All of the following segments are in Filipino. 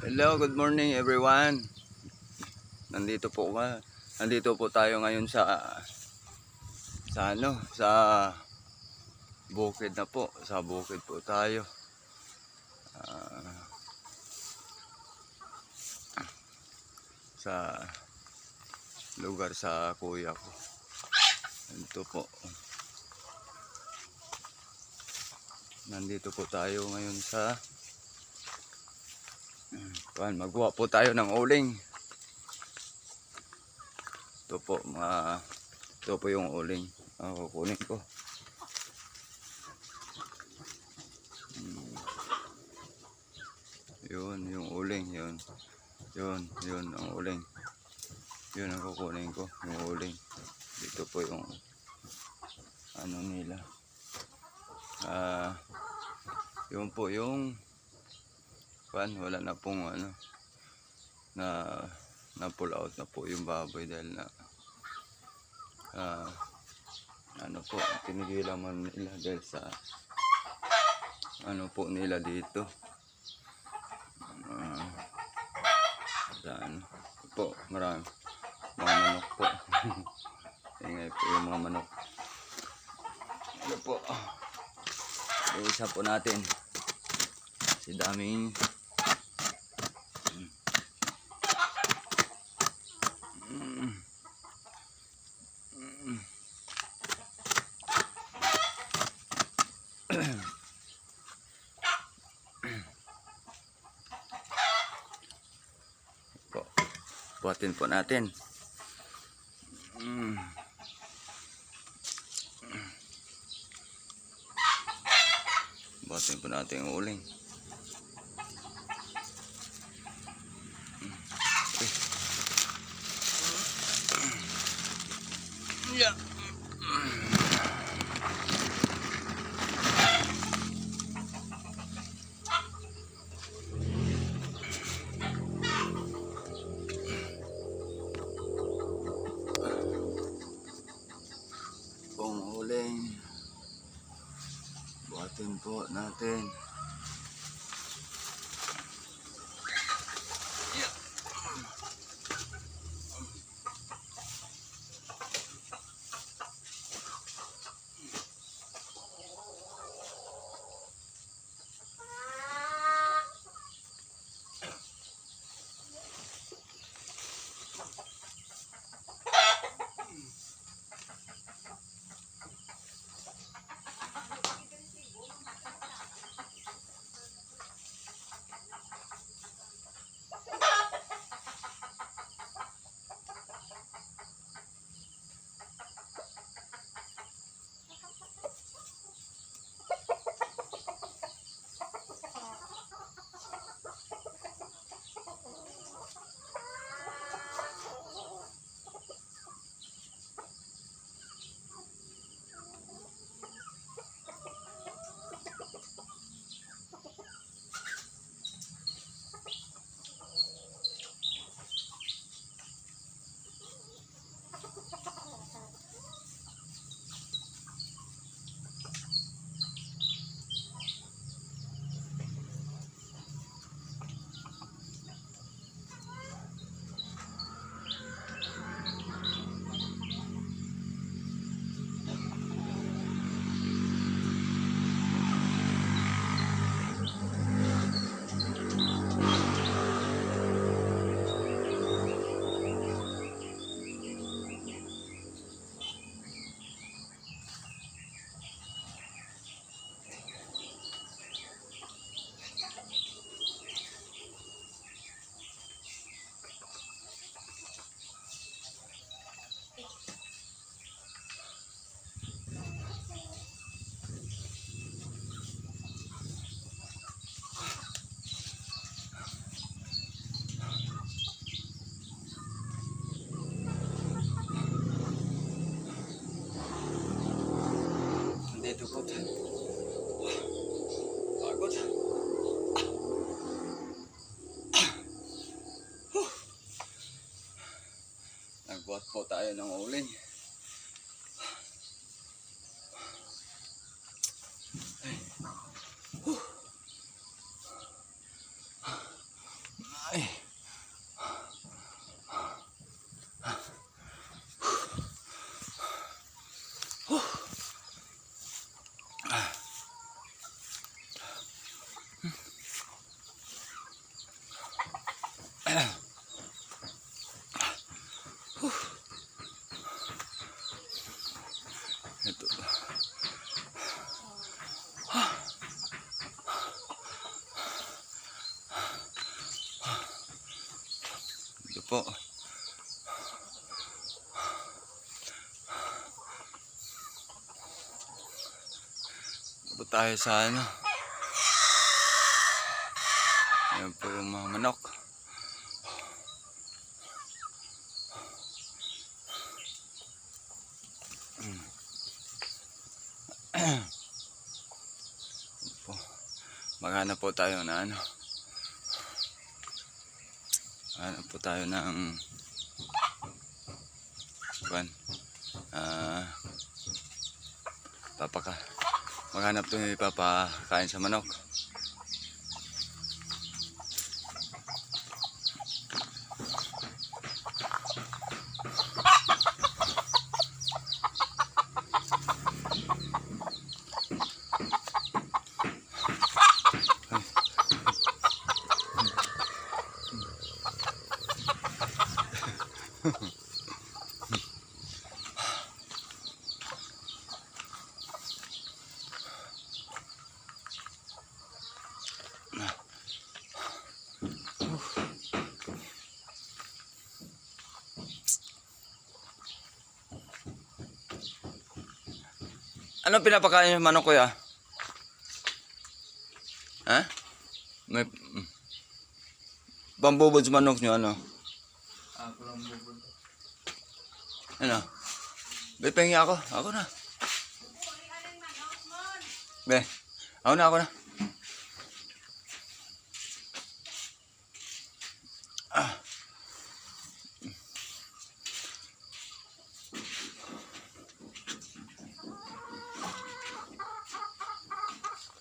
Hello, good morning everyone. Nandito po ka. Nandito po tayo ngayon sa sa ano, sa bukid na po. Sa bukid po tayo. Ah, sa lugar sa kuya ko. Ito po. Nandito po tayo ngayon sa Kuan, magawa po tayo ng uling. Ito po, mga, ito po yung uling. Ang kukunin ko. Hmm. Yun, yung uling, yun. Yun, yun, ang uling. Yun ang kukunin ko, yung uling. Dito po yung, ano nila. Ah, yun po yung, pan wala na pong ano na na pull out na po yung baboy dahil na ah, ano po tinigilan man nila dahil sa ano po nila dito. Ah, sa ano po marami mga manok po. Ingay po yung mga manok. Ano po yung isa po natin si daming Buhatin po natin. Mm. Buhatin po natin yung uling. Yeah. Natin. Po tayo ng uling. Tayo sa ano. Ayan po yung mga manok. po. Maghanap po tayo na ano. Hanap po tayo ng kuan. Ah papaka. Maghanap ni papakain sa manok. Ano pinapakain yung manok kuya? Ha? May mm. Bambubod sa manok nyo ano? Ako lang bubod. Ano? Be, pengi ako. Ako na. Be, ako na, ako na.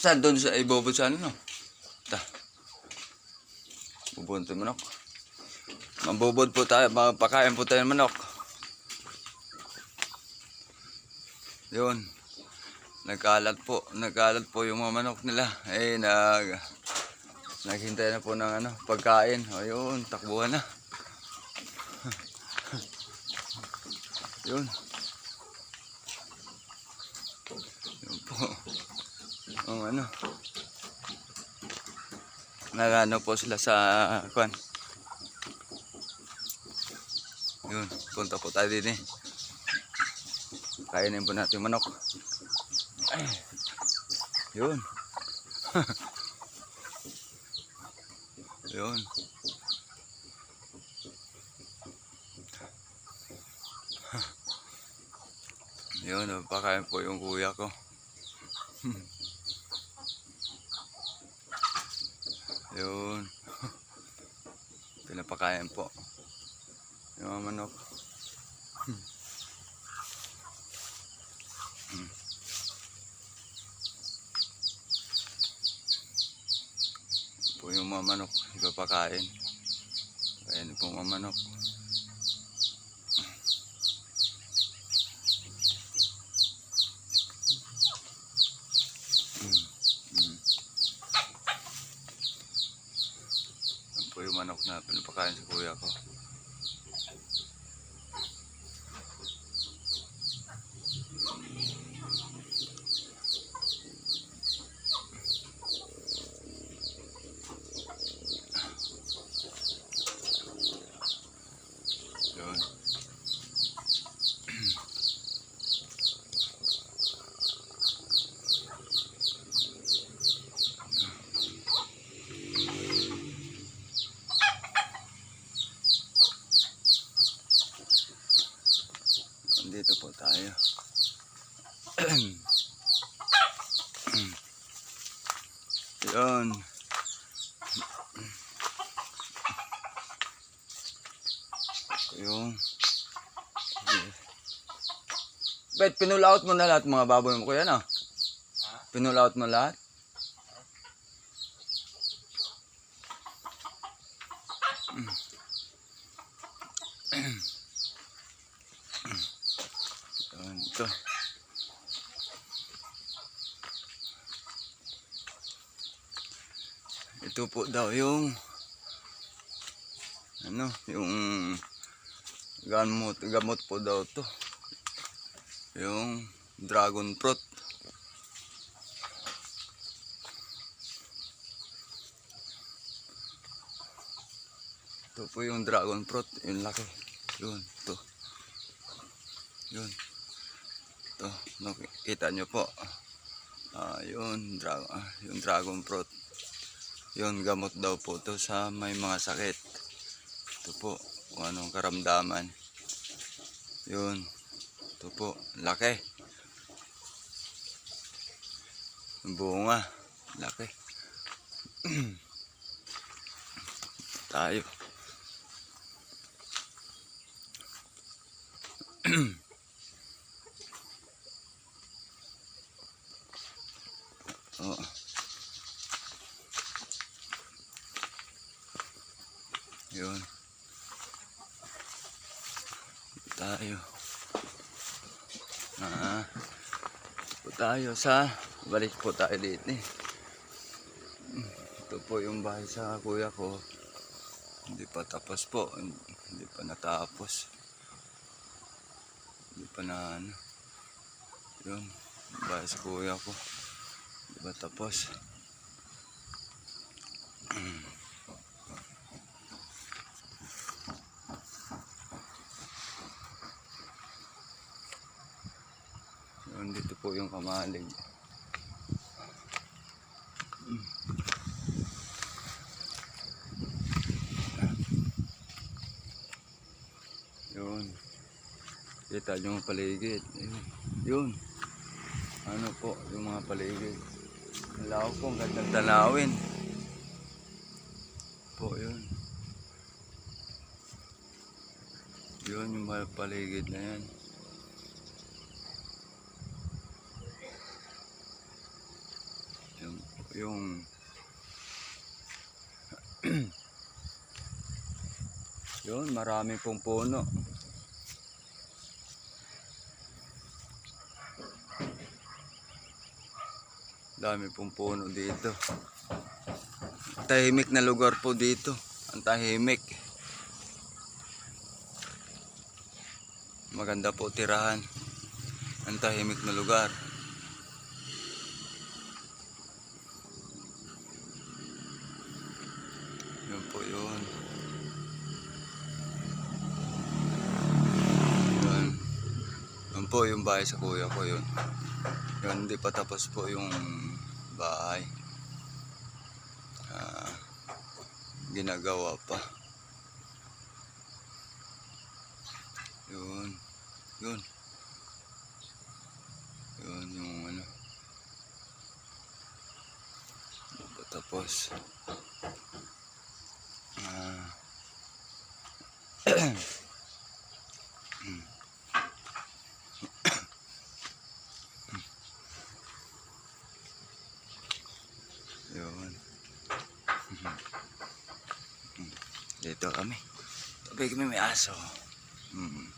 Saan doon sa ibobot sa ano no? Ta. Bubod tayo manok. Mambubod po tayo, pakain po tayo ng manok. Yun. Nagkalat po, nagkalat po yung mga manok nila. Eh, nag... Naghintay na po ng ano, pagkain. Ayun, takbuhan na. Yun Ang ano. Nagano po sila sa kwan. Yun, punta po tayo din eh. Kainin po natin manok. Ay. Yun. Yun. Yun, napakain po yung kuya ko. Yun. Pinapakain po. Yung mga manok. Ito po yung mga manok. Ipapakain. Kain po mga manok. Yung manok na pinapakain sa kuya ko. Yun. Dito po tayo. Yun. Yung Bet, pinulaot mo na lahat mga baboy mo kuya no? Pinulaot mo lahat? Yun, ito. Ito po daw yung ano, yung gamot, gamot po daw to. Yung dragon fruit. Ito po yung dragon fruit, yung laki. Yun, to. Yun. Ito, nakita nyo po. Ah, yun, dra- ah, yung dragon fruit. Yun, gamot daw po to sa may mga sakit. Ito po, kung anong karamdaman. Yun, ito po, laki. Bunga, laki. Tayo. Oo. Yun. Tayo. Ah. Po tayo sa balik po tayo dito eh. Ito po yung bahay sa kuya ko. Hindi pa tapos po. Hindi pa natapos. Hindi pa na ano. Yun. Bahay sa kuya ko. Hindi pa tapos. Yun, dito po yung kamalig. Yun. Kita yung paligid. Yun. Ano po, yung mga paligid. Lawak po, ang gandang tanawin. Po, yun. Yun yung paligid na yan. Yung, yun, marami pong puno. Dami pong puno dito. Tahimik na lugar po dito. Ang tahimik. Maganda po tirahan. Ang tahimik na lugar. Yun po yun. Yun. Yun po yung bahay sa kuya ko yun. Yun, hindi pa tapos po yung bahay. Ah, ginagawa pa. Yun. Yun yung ano. Hindi pa tapos. Ah. Yun. Dito kami. Tabi kami may aso. Hmm.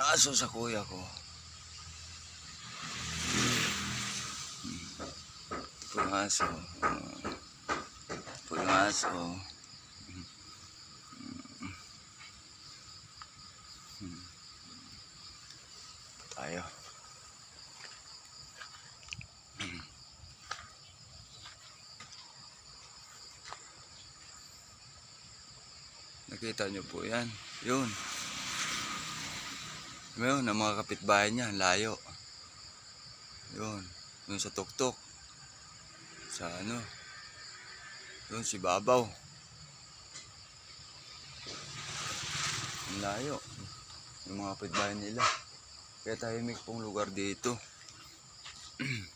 Aso sa kuya ko. Hmm. Ito aso. Ah. Ito aso. Hmm. Hmm. Tayo. Nakita nyo po yan. Yun. Yun, ang mga kapitbahay niya, layo. Yun. Yun sa tuktok. Sa ano. Yun, si Babaw. Ang layo. Yung mga kapitbahay nila. Kaya tahimik pong lugar dito.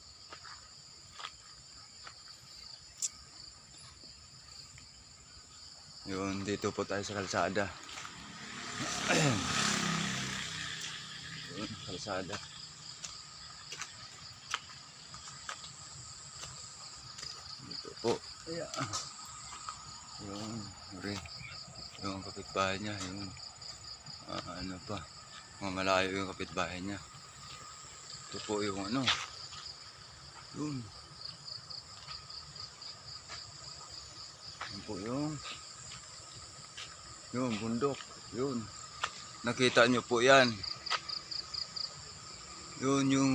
Yun, dito po tayo sa kalsada. Yun, kalsada. Dito po. Ayan. Yun, rin. Yung kapitbahay niya, yun. Ah, ano pa. Mga malayo yung kapitbahay niya. Ito po yung ano. Yun. Yun po yung Yun, bundok. Yun. Nakita nyo po yan. Yun yung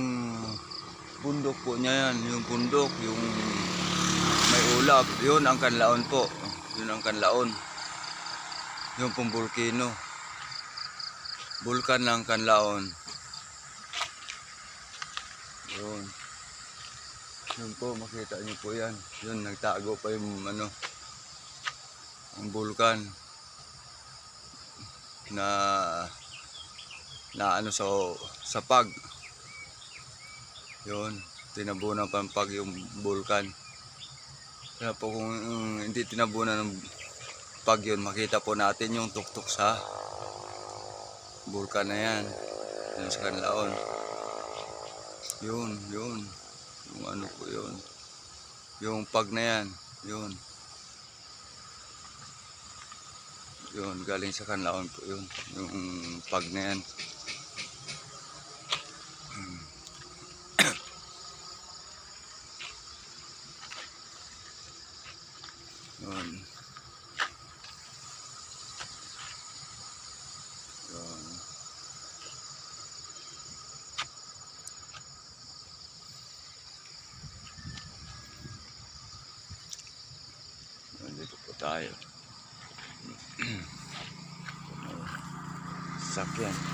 bundok po niya yan. Yung bundok, yung may ulap. Yun ang kanlaon po. Yun ang kanlaon. Yung pong volcano. Bulkan ng kanlaon. Yun. Yun po, makita niyo po yan. Yun, nagtago pa yung ano, ang bulkan na na ano sa sa pag. Yun tinabunan pa ng pag yung bulkan kaya po kung mm, hindi tinabunan ng pag yun makita po natin yung tuktok sa bulkan na yan. Yun sa kanlaon yun yun. Yung ano po yun. Yung pag na yan yun yun, galing sa kanlaon po yun. Yung pag na yan. Hmm. yun. Nandito po tayo. Bien.